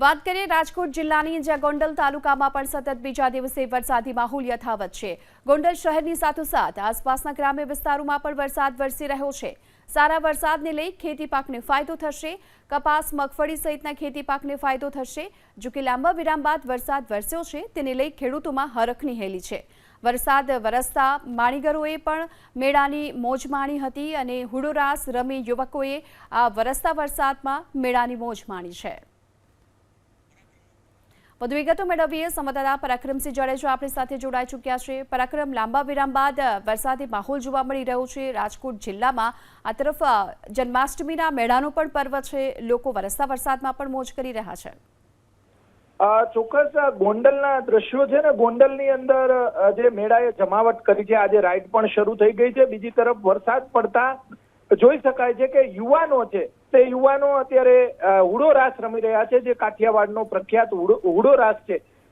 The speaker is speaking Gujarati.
વાત કરીએ રાજકોટ જિલ્લાની, જ્યાં ગોંડલ તાલુકામાં પણ સતત બીજા દિવસે વરસાદી માહોલ યથાવત છે. ગોંડલ શહેરની સાથોસાથ આસપાસના ગ્રામ્ય વિસ્તારોમાં પણ વરસાદ વરસી રહ્યો છે. સારા વરસાદને લઈ ખેતી પાકને ફાયદો થશે. કપાસ, મગફળી સહિતના ખેતી પાકને ફાયદો થશે. જો કે લાંબા વિરામ બાદ વરસાદ વરસ્યો છે, તેને લઈ ખેડૂતોમાં હરખની હેલી છે. વરસાદ વરસતા માણીગરોએ પણ મેળાની મોજ માણી હતી અને હુડોરાસ રમી યુવકોએ આ વરસતા વરસાદમાં મેળાની મોજ માણી છે. વધુ વિગતો મેળવીએ સંવાદદાતા પરાક્રમસિંહ જાડેજા આપણી સાથે જોડાઈ ચૂક્યા છે. પરાક્રમ લાંબા વિરામ બાદ વરસાદી માહોલ જોવા મળી રહ્યો છે. રાજકોટ જિલ્લામાં આ તરફ જન્માષ્ટમીના મેળાનો પણ પર્વ છે. લોકો વરસતા વરસાદમાં પણ મોજ કરી રહ્યા છે. ચોક્કસ ગોંડલના દ્રશ્યો છે ને, ગોંડલની અંદર જે મેળાએ જમાવટ કરી છે. આજે રાઈડ પણ શરૂ થઈ ગઈ છે. બીજી તરફ વરસાદ પડતા જોઈ શકાય છે કે યુવાનો છે, તે યુવાનો અત્યારે હુડો રાસ રમી રહ્યા છે, જે કાઠિયાવાડનો પ્રખ્યાત હુડો રાસ છે.